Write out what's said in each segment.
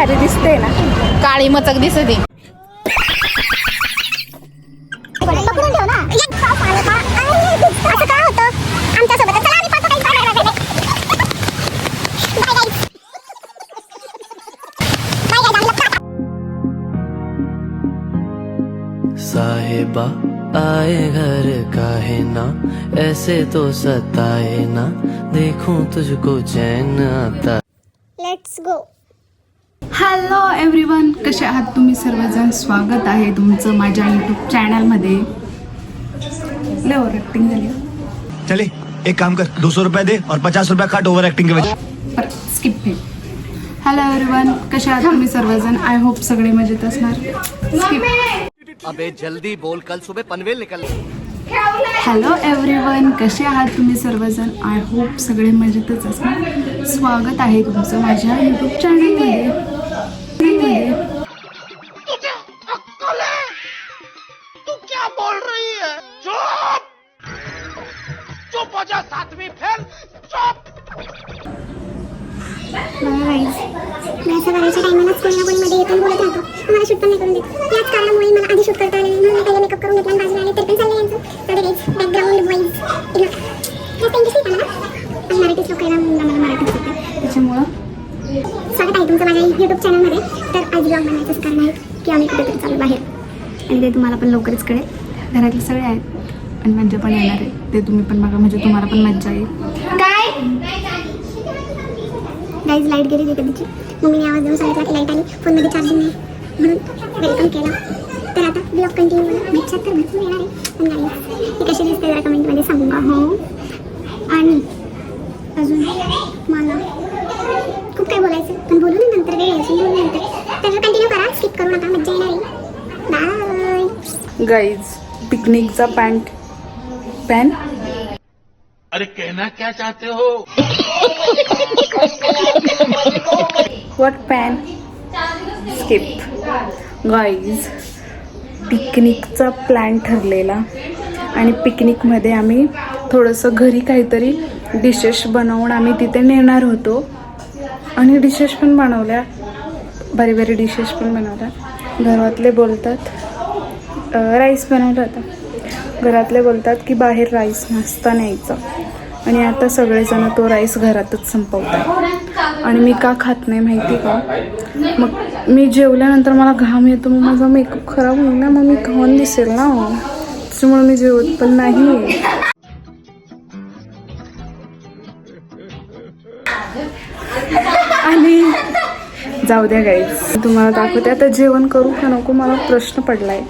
भारी दिसते ना. काळी मचक दिसते साहेबा आए घर काहे ना? ऐसे तो सताए ना? देखूं तुझको चैन आता। लेट्स गो हॅलो एव्हरीवन कसे आहात तुम्ही? सर्वजण स्वागत आहे तुमचं माझ्या यूट्यूब चॅनलमध्ये लय ओव्हर ॲक्टिंग झाली चले एक काम कर. दो सौ रुपया दे और पचास रुपया काट ओवर एक्टिंग के वजह. पर स्किप आहे हॅलो एव्हरीवन कसे आहात तुम्ही सर्वजण? आय होप सगळे मजेत असणार. स्किप अबे जल्दी बोल. कल सुबह पनवेल निकल हॅलो एव्हरीवन कसे आहात तुम्ही सर्वजण? आय होप सगळे मजेतच असणार. स्वागत आहे तुमचं माझ्या यूट्यूब चॅनलमध्ये मी असं करायच्या टायमालाच कोणी ना कोणी मध्ये येतो बोलत राहतो. मला शूट पण नाही करून देत. याच कारणामुळे मला आधी शूट करता आलं म्हणून मी पहिले मेकअप करून घेतला आणि बाजूला आले तर पण चाललंय यांचं. गाईज बॅकग्राऊंड वॉईज हे त्यांची नाही मला आणि मराठीच लोक मला मराठी शिकतात त्याच्यामुळं स्वागत आहे तुमचं माझ्या युट्यूब चॅनलमध्ये तर आज ब्लॉग बनवायचं कारण आहे की आम्ही कुठेतरी चालू बाहेर. आणि ते तुम्हाला पण लवकरच कळेल. घरातले सगळे आहेत आणि मज्जा पण येणार आहे. ते तुम्ही पण बघा म्हणजे तुम्हाला पण मज्जा येईल. गाईज लाइट गेली होती कधीची मम्मीने आवाज देऊन सांगितला की लाइट आली. फोनमध्ये चार्जिंग नाही. म्हणून वेलकम केलं. तर आता ब्लॉग कंटिन्यू मला मच्छा तर भरपूर येणार आहे. पण नाही. ती कशी दिसते जरा कमेंटमध्ये सांगा हो. आणि अजून मला खूप काही बोलायचं. पण बोलू ना नंतर वेळ यायची बोलू नंतर. तर कंटिन्यू करा. स्किप करू नका मज्जा येणार आहे. बाय गाईज पिकनिकचा पॅन्ट पॅन अरे कहना क्या चाहते हो? वॉट पॅन स्किप गाईज पिकनिकचा प्लॅन ठरलेला. आणि पिकनिकमध्ये आम्ही थोडंसं घरी काहीतरी डिशेस बनवून आम्ही तिथे नेणार होतो. आणि डिशेस पण बनवल्या. भारी भारी डिशेस पण बनवल्या. घरातले बोलतात राईस बनवला होता. घरातले बोलतात की बाहेर राईस नसता न्यायचा. आणि आता सगळेजण तो राईस घरातच संपवतात. आणि मी का खात नाही माहिती का? मग मी जेवल्यानंतर मला घाम येतो मग माझा मेकअप खराब होईल ना मग मी खाऊन दिसेल ना. त्याच्यामुळे मी जेवत पण नाही. आणि जाऊ द्या गाईज तुम्हाला दाखवते. आता जेवण करू का नको? मला प्रश्न पडलाय.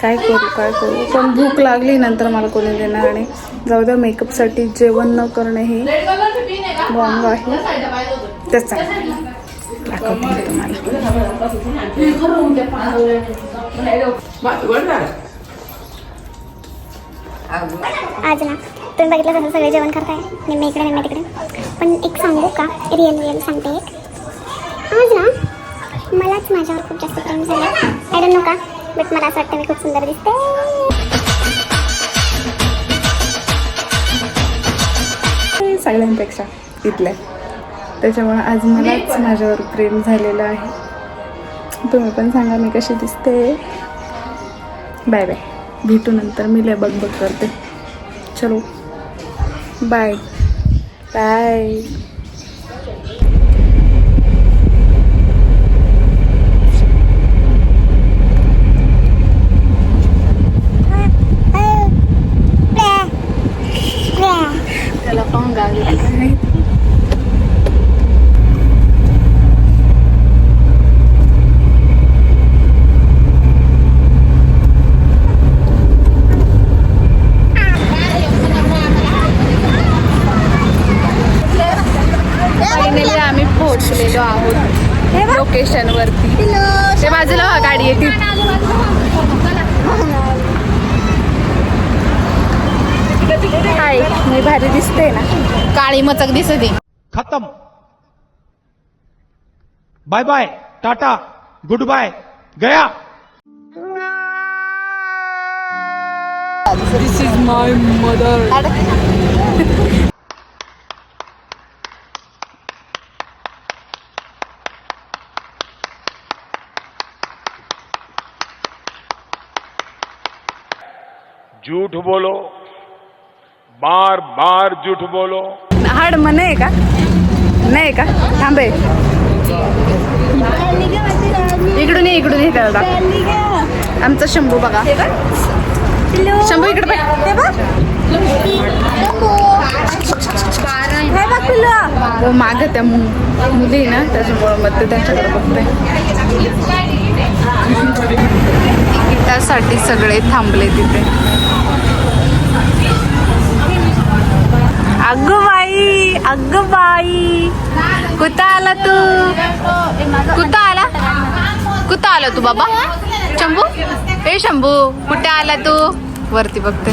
काय करू काय करू? पण भूक लागली नंतर मला कोणी देणार नाही जाऊ द्या मेकअपसाठी जेवण न करणे हे बॉम्ब आहे. त्याचा दाखवते तुम्हाला. आज ना. तुम्ही बघितलं जसं सगळे जेवण करताय. मी इकडे मी तिकडे. पण एक सांगू का? रिअल रिअल सांगते एक. आज ना मलाच माझ्यावर खूप जास्त प्रेम झालं. आय डोंट नो का? बट मला असं वाटतं मी खूप सुंदर दिसते. सगळ्यांपेक्षा इथल्या. त्याच्यामुळे आज मलाच माझ्यावर प्रेम झालेलं आहे. तुम्ही पण सांगा मी कशी दिसते. बाय बाय भेटू नंतर. मी लय बघ बघ करते. चलो. बाय बाय त्याला पाहून मचक दिसते खतम. Bye bye tata good bye गया. दिस इज माय मदर झूठ बोलो बार बार झूठ बोलो। हाड मग नाही का? नाही का? थांबे. इकडून ये इकडून ये त्याला. आमचा शंभू बघा. शंभू इकडे हो माग त्या मु- मुली ना त्याच्यामुळं मग ते त्यांच्याकडे बघते त्यासाठी सगळे थांबले तिथे. अगं बाई अगं बाई. कुठं आला तू? कुठं आला? कुठं आला तू बाबा? शंभू? ए शंभू कुठे आला तू? वरती बघते.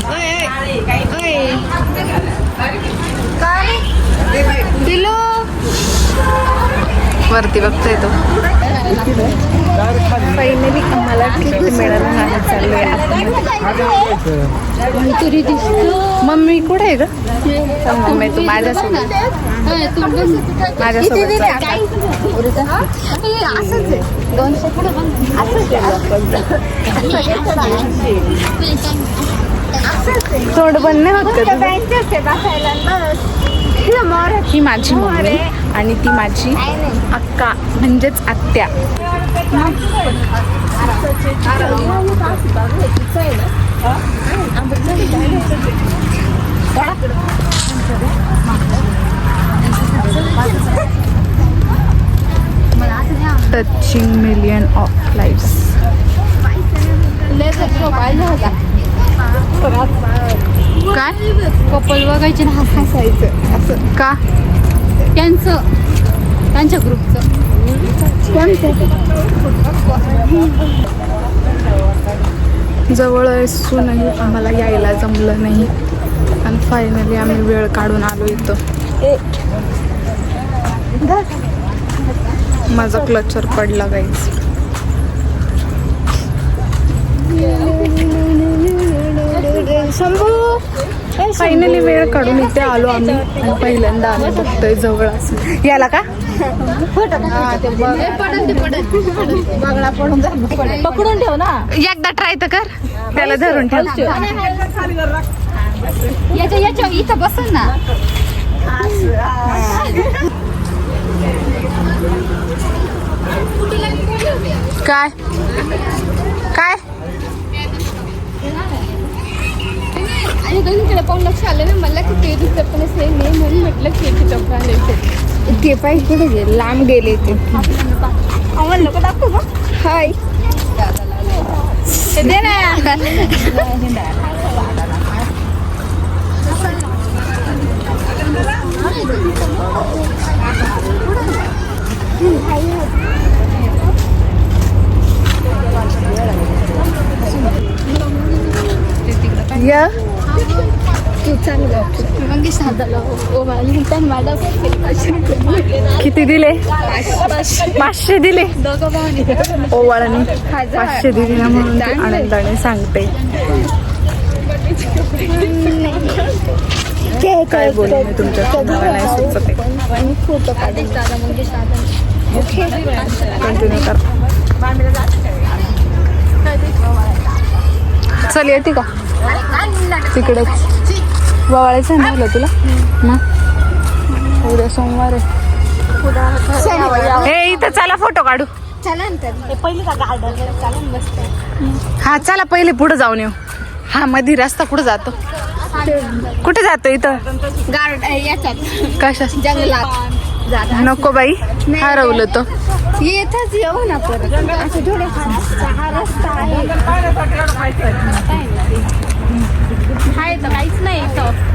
वरती बघतोय तो. फायनली आम्हाला ट्रिप मिळालं नाही चाललोय मम्मी कुठे आहे ग? मम्मी तू माझ्यासोबत. माझ्यासोबत. तोंड बंद नाही होत? ही माझी मम्मी. आणि ती माझी अक्का म्हणजेच आत्या. टचिंग मिलियन ऑफ लाईफ्स काय? कपल बघायचे ना हसायचं असं का? त्यांचं त्यांच्या ग्रुपचं. जवळ असूनही आम्हाला यायला जमलं नाही. आणि फायनली आम्ही वेळ काढून आलो इथं. माझा क्लचर पडला गाईच फायनली वेळ काढून इथे आलो आम्ही. आणि पहिल्यांदा आम्ही बघतोय जवळ असं. याला का? पकडून ठेव ना. एकदा ट्राय तर कर. त्याला धरून ठेव. याच्या याच्या इथं बसन ना. काय? काय? आणि दोन्हीकडे पाहून लक्ष आलं ना मला की ते दुसरं पण सेम आहे म्हणून म्हटलं की याची चप्पल आणायचं ते पाहिजे कुठे गेले लांब गेले ते. आम्हाला नको दाखवू का हाय. दे ना. या. किती दिले? पाचशे दिले. दोघं ओवाळणी. पाचशे दिले ना म्हणून आनंदाने सांगते. काय बोलू मी तुमच्या मला नाही सुचत कंटिन्यू कर. चल येते का? तिकडेच ववाळायचं नाही झालं तुला मग? उद्या सोमवार आहे. हे इथं चला फोटो काढू. चला ना पहिले का गार्डन चला ना मस्त. हा चला पहिले पुढे जाऊन येऊ. हा मध्ये रस्ता कुठं जातो? कुठे जातो इथं? कशा जंगलात. जाता नको बाई हरवलं तो. येतच येऊ ना परत. तर काहीच नाही इथं.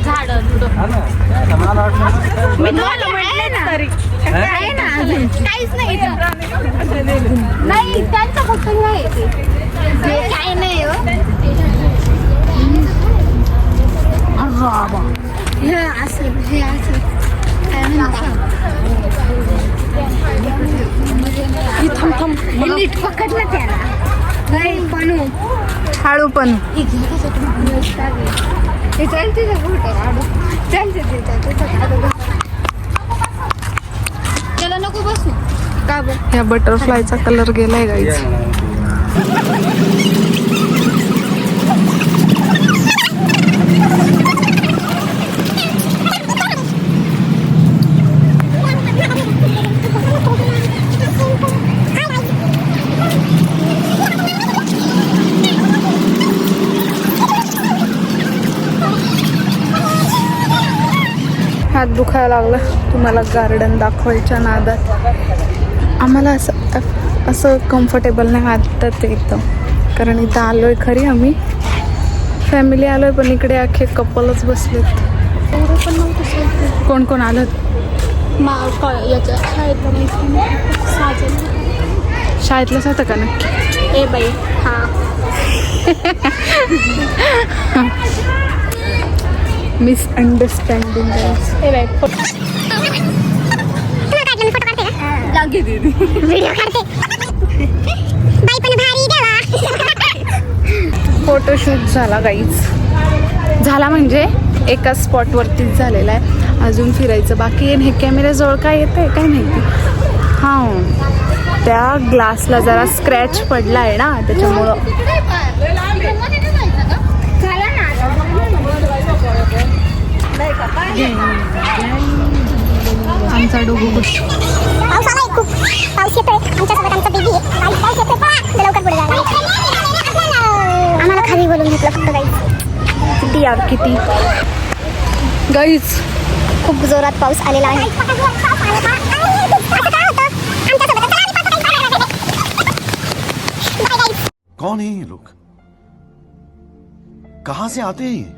झाड मी तुम्हाला म्हटले ना. आहे ना अजून. काहीच नाही इथं. नाही त्यांचं फक्त काय नाही हो. हे असं हे असं काय म्हणतात हे नीट पकड ना त्याला. नाही बनू हळू पण. हे चालते त्याला नको बसू. का बरं? या बटरफ्लायचा कलर गेलाय गाईच लागलं. तुम्हाला गार्डन दाखवायच्या नादात. आम्हाला असं असं कम्फर्टेबल नाही वाटतं ते एकदम कारण इथं आलो आहे खरी आम्ही. फॅमिली आलो आहे पण इकडे अख्खे कपलच बसलेत. कोण कोण आलं? याच्या शाळेतला शाळेतलंच होतं का नक्की? ए बाई हां. मिसअंडरस्टँडिंग फोटोशूट झाला काहीच झाला म्हणजे एका स्पॉटवरतीच झालेला आहे. अजून फिरायचं बाकी आहे. हे कॅमेऱ्याजवळ काय येतं आहे काय माहिती? हां. त्या ग्लासला जरा स्क्रॅच पडला आहे ना त्याच्यामुळं. आमचा डोगू खुश. पाऊस आलाय खूप पाऊस येतोय आमच्यासोबत आमचा बेबी आहे पाऊस येतोय पळा लवकर पुढे जायला आम्हाला खाली बोलून घेतलं फक्त काही किती यार किती? गाईज खूप जोरात पाऊस आलेला आहे. कौन है ये लोग? कहां से आते हैं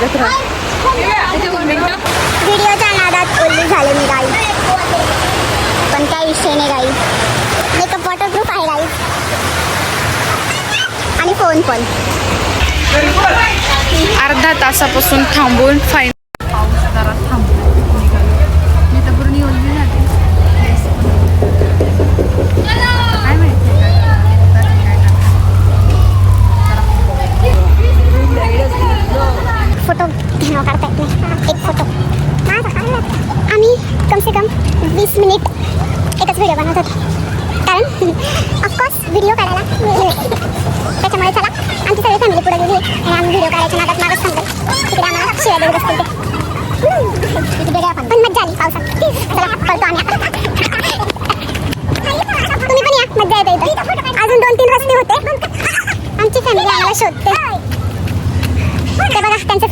बघत राहा. व्हिडिओच्या नादात ओल्ली झाले मी गाई पण काय विषय नाही गाई मेकअप वॉटरप्रूफ आहे गाई आणि फोन पण. अर्धा तासापासून थांबून फाईन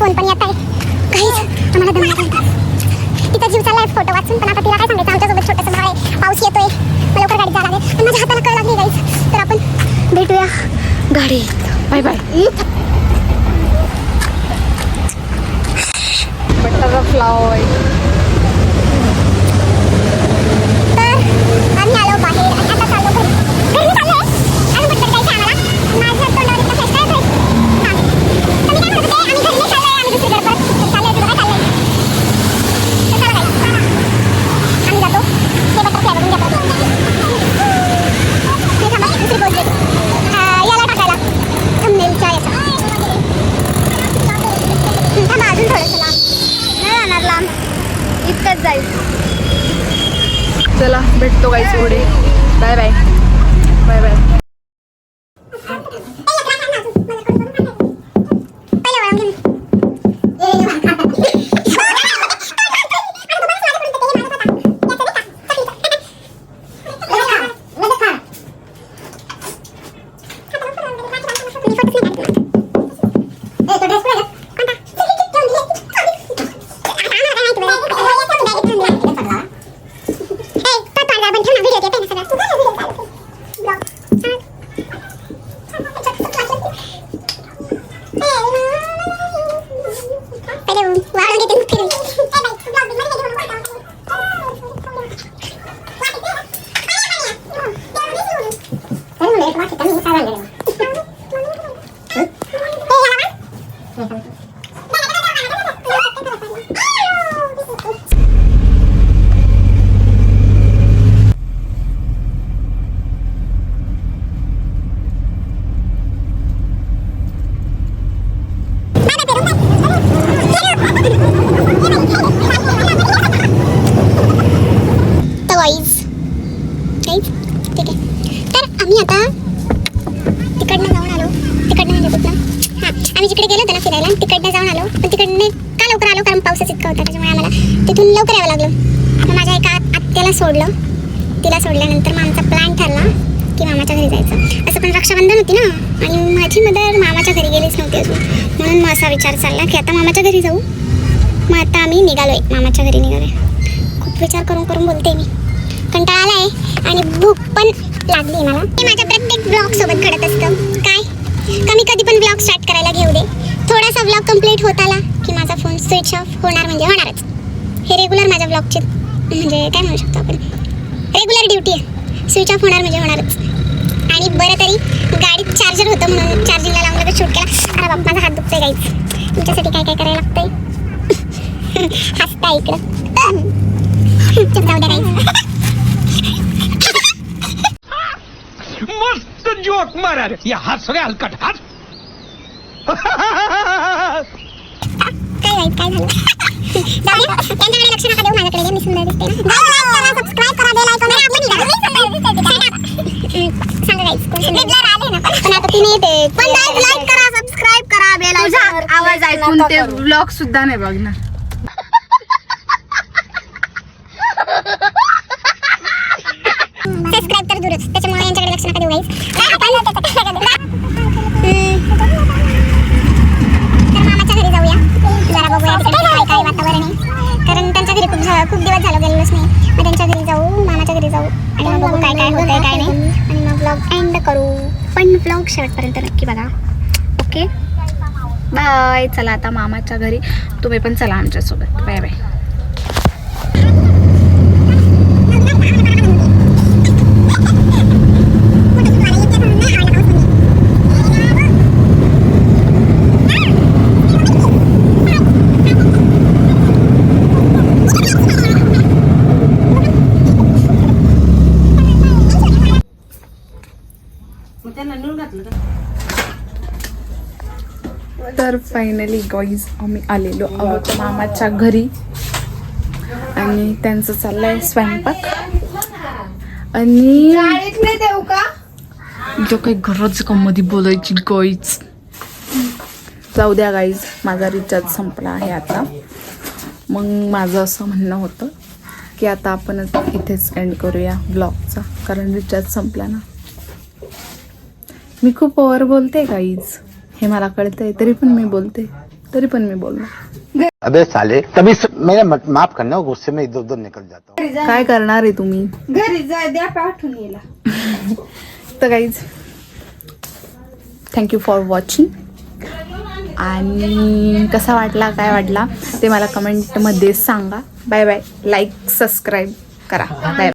फोन पण येत आहे. काहीच आम्हाला दम तिचा जीव चाललाय फोटो वाचून पण आता तिला काय सांगायचं? आमच्यासोबत छोटंसं बाळ आहे. पाऊस येतोय. लवकर जायला लागेल पण माझ्या हाताला कळ लागली गाईच तर आपण भेटूया गाडीत बाय बाय. फ्लावर तर आम्ही आलो बाहेर आणि आता चाललो घरी. जायचं आम्हाला. माझ्या तोंडावर इतका फेस काय म्हणत होते आम्ही घरी Y la parte... असं होती ना. आणि माझी मदर मामाच्या घरी गेलीच नव्हती अजून. म्हणून मग असा विचार चालला की आता मामाच्या घरी जाऊ. मग आता आम्ही निघालोय मामाच्या घरी निघालोय. खूप विचार करून करून बोलते मी. कंटाळा आलाय आणि भूक पण लागली मला. ते माझ्या प्रत्येक ब्लॉग सोबत घडत असतं. काय? कमी कधी पण ब्लॉग स्टार्ट करायला घेऊ दे. थोडासा ब्लॉग कंप्लीट होत आला की माझा फोन स्विच ऑफ होणार म्हणजे होणारच. हे रेग्युलर माझ्या ब्लॉगचे म्हणजे काय म्हणू शकतो आपण? रेग्युलर ड्युटी आहे. स्विच ऑफ होणार म्हणजे होणारच. आणि बरं तरी गाडीत चार्जर होतं म्हणून चार्जिंगला लावून लगेच शूट केला. अरे बाप्पा माझा हात दुखतोय गाईच तुमच्यासाठी काय काय करायला लागतंय? हसता इकडं. चुप जाऊ द्या गाईच मस्त जोक मारा रे. या हस रे हलकट. हस काय काय झालं. त्यांच्याकडे लक्ष नका देऊ माझ्याकडे मी सुंदर दिसते सबस्क्राईब करा बेल आयकॉन सांगा गाईच पण आता तुम्ही येते पण लाईक करा सबस्क्राईब करा बेल आयकॉन आवाज ऐकून ते ब्लॉग सुद्धा नाही बघणार सबस्क्राईब तर दूरच. त्याच्यामुळे यांच्याकडे लक्ष नका देऊ गाईस आपण तर मामाच्या घरी जाऊया जरा बघूया काय वातावरण. आहे कारण त्यांच्या घरी खूप खूप दिवस झालं गेलेलोच नाही. मग त्यांच्या घरी जाऊ मामाच्या घरी जाऊ. आणि मग बघू काय काय होतंय काय नाही. आणि मग ब्लॉग एंड करू. पण ब्लॉग शेवटपर्यंत नक्की बघा. ओके बाय चला आता मामाच्या घरी. तुम्ही पण चला आमच्यासोबत. बाय बाय तर फायनली गॉईज आम्ही आलेलो आहोत मामाच्या घरी. आणि त्यांचं चाललंय स्वयंपाक. आणि जो काही गरज का मध्ये बोलायची गाईज जाऊ द्या गाईज माझा रिचार्ज संपला आहे आता. मग माझं असं म्हणणं होतं की आता आपणच इथेच एंड करूया ब्लॉगचा कारण रिचार्ज संपला ना. मी खूप ओव्हर बोलते गाईज हे मला कळतंय तरी पण मी बोलते. तरी पण मी बोलणार. अबे साले तभी. मेरा माफ करना गुस्से में इधर उधर निकल जाता हूँ। काय करणार आहे तुम्ही? घरी जा द्या पाठवून येला. तर गाईज थँक्यू फॉर वॉचिंग आणि कसा वाटला काय वाटला ते मला कमेंटमध्ये सांगा. बाय बाय लाईक सबस्क्राईब करा. बाय